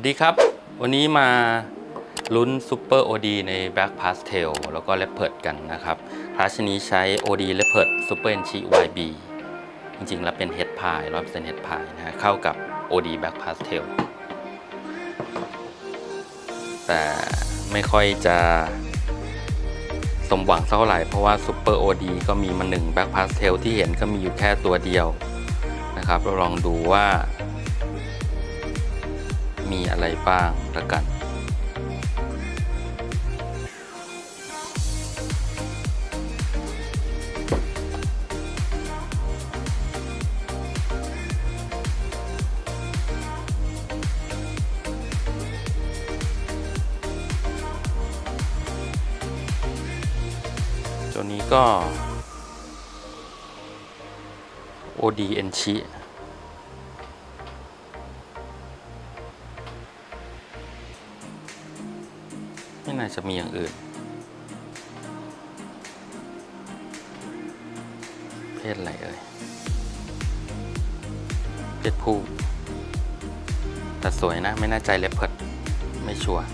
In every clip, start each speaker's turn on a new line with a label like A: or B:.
A: วัสดีครับ วันนี้มาลุ้นซูเปอร์ OD ใน Black Pastel แล้วก็ Leopard กันนะครับคลาสนี้ใช้ OD Leopard Super Enchi YB จริงๆ แล้วเป็น Head Pie 100% Head Pie นะฮะเข้ากับ OD Black Pastel แต่ไม่ค่อยจะสมหวังเท่าไหร่ เพราะว่า Super OD ก็มีมาหนึ่ง Black Pastel ที่เห็นก็มีอยู่แค่ตัวเดียวนะครับเราลองดูว่า มีอะไรบ้างละกัน ตัวนี้ก็ OD e n c h i จะมีอย่างอื่น เพศอะไรเอ่ย เพศผู้ แต่สวยนะ ไม่น่าใจเลปเพิดไม่ชัวร์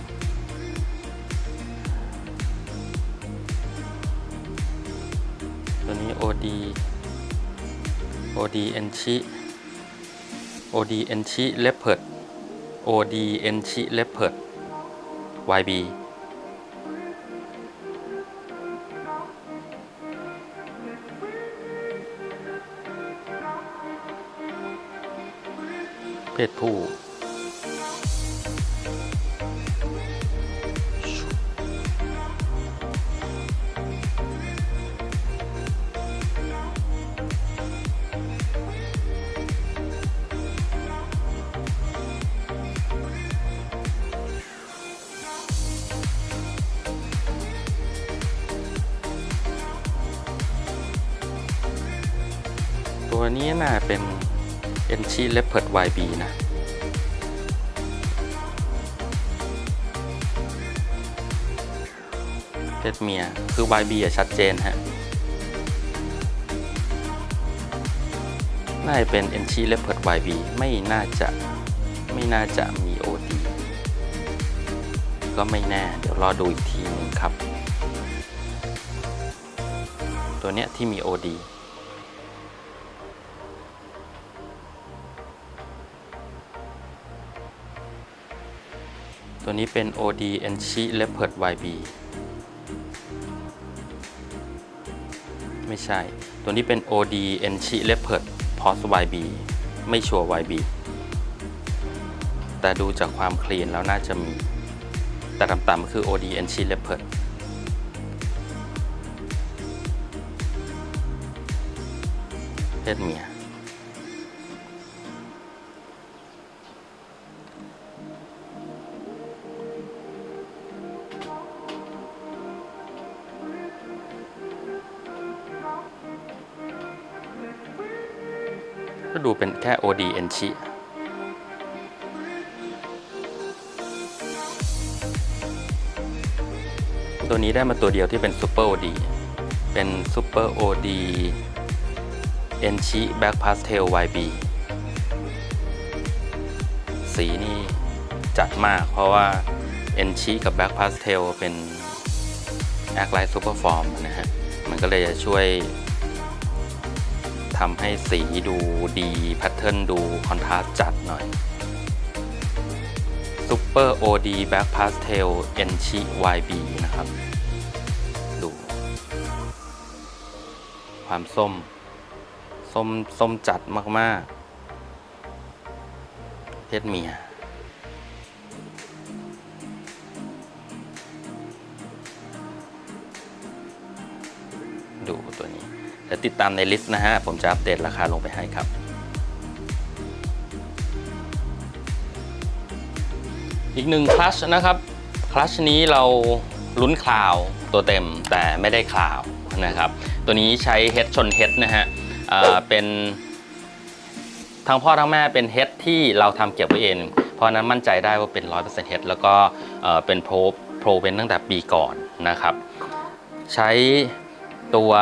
A: ตัวนี้ OD OD e n c h i OD e n c h i Leopard OD e n c h i Leopard YB เพศผู้ ตัวนี้น่าเป็น e n c h i Leopard YB นะเพศเมีย คือ YB อะชัดเจนฮะน่าจะเป็น e n c h i Leopard YB ไม่น่าจะไม่น่าจะมี OD ก็ไม่แน่ เดี๋ยวรอดูอีกทีนึงครับ ตัวเนี้ยที่มี OD ตัวนี้เป็น OD e n c h i Leopard YB ไม่ใช่ ตัวนี้เป็น OD e n c h i Leopard Pos YB ไม่ชัวร์ YB แต่ดูจากความคลีนแล้วน่าจะมี แต่ต่ำๆก็คือ OD e n c h i Leopard เพศเมีย ดูเป็นแค่ OD e n c h i ตัวนี้ได้มาตัวเดียวที่เป็น Super OD เป็น Super OD e n c h i Black Pastel YB สีนี่จัดมากเพราะว่า e n c h i กับ Black Pastel เป็น a c l i g h t Super Form นะฮะ มันก็เลยจะช่วย ทำให้สีดูดีแพทเทิร์นดูคอนทราสต์จัดหน่อย Super OD Black Pastel e n c h i YB นะครับ ดู ความส้ม ส้ม ส้มจัดมาก ๆ เพศเมียดูตัวนี้ เดี๋ยวติดตามในลิสต์นะฮะ ผมจะอัปเดตราคาลงไปให้ครับ อีกหนึ่งคลัชนะครับคลัชนี้เราลุ้นคลาวตัวเต็มแต่ไม่ได้คลาวนะครับ ตัวนี้ใช้เฮดชนเฮดนะฮะเเป็นทั้งพ่อทั้งแม่เป็นเฮดที่เราทำเก็บไว้เอง เพราะนั้นมั่นใจได้ว่าเป็น 100%เฮดแล้วก็เเป็นโปรโปรเป็นตั้งแต่ปีก่อนนะครับ ใช้ตัว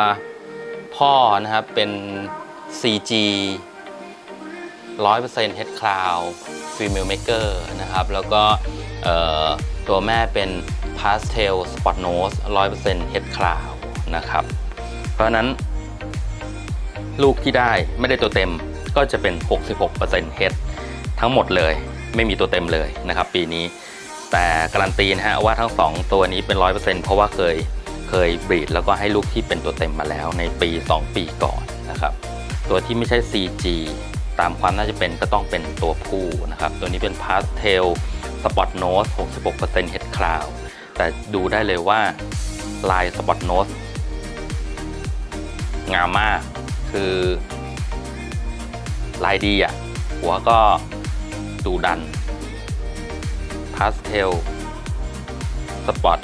A: พ่อนะครับ เป็น CG 100% Head Cloud Female Maker นะครับ แล้วก็ตัวแม่เป็น Pastel Spot Nose 100% Head Cloud นะครับ เพราะนั้นลูกที่ได้ไม่ได้ตัวเต็มก็จะเป็น 66% Head ทั้งหมดเลยไม่มีตัวเต็มเลยนะครับ ปีนี้ แต่การันตีนะฮะว่าทั้ง 2 ตัวนี้เป็น 100%เพราะว่าเคย ยบรีดแล้วก็ให้ลูกที่เป็นตัวเต็มมาแล้วในปี 2 ปีก่อนนะครับ ตัวที่ไม่ใช่ CG ตามความน่าจะเป็นก็ต้องเป็นตัวผู้นะครับ ตัวนี้เป็น Pastel Spot Nose 66% Head Cloud แต่ดูได้เลยว่าลาย Spot Nose งามมากคือ ลายดีอะ หัวก็ดูดัน Pastel Spot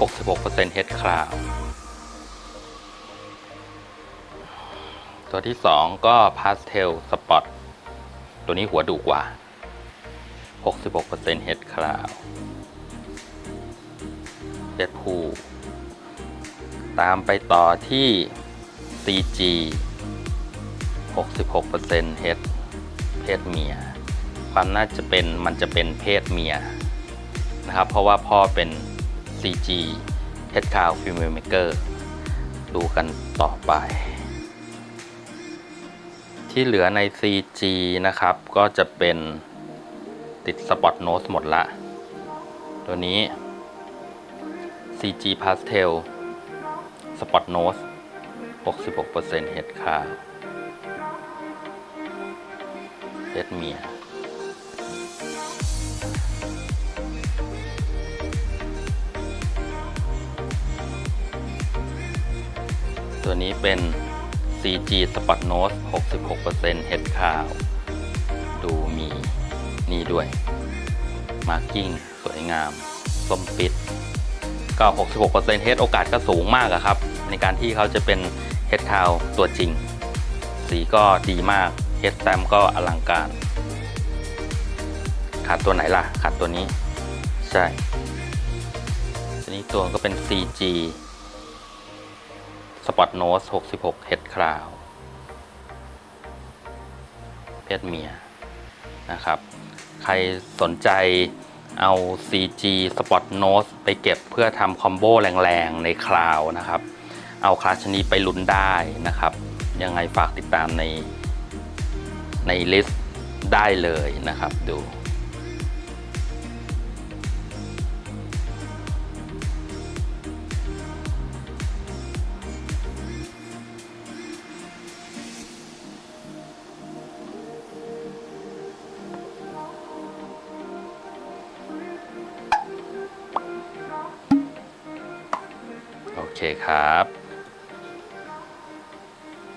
A: 66% Head Cloud ตัวที่ 2 ก็ Pastel Spot ตัวนี้หัวดุกว่า 66% Head Cloud เพศผู้ตามไปต่อที่ CG 66% Head เพศเมีย ความน่าจะเป็นมันจะเป็นเพศเมียนะครับ เพราะว่าพ่อเป็น CG Head Cow Female Maker ดูกันต่อไป ที่เหลือใน CG นะครับ ก็จะเป็นติด Spot Nose หมดละ ตัวนี้ CG Pastel Spot Nose 66% Head Cow เพศเมีย ตัวนี้เป็น CG Spot Nose 66% Head Cow ดูมีนี่ด้วย Marking สวยงาม ส้มปิด ก็ 66% Head โอกาสก็สูงมากอะครับ ในการที่เขาจะเป็น Head Cow ตัวจริง สีก็ดีมาก Head Stamp ก็อลังการ ขาดตัวไหนล่ะ ขาดตัวนี้ ใช่ ตัวนี้ตัวก็เป็น CG Spot Nose 66 Head Crown เพศเมียนะครับ ใครสนใจเอา CG Spot Nose ไปเก็บเพื่อทำคอมโบแรงๆ ในคลาวนะครับ เอาคลาสชนี้ไปลุ้นได้นะครับ ยังไงฝากติดตามในในลิสต์ได้เลยนะครับดู เคครับ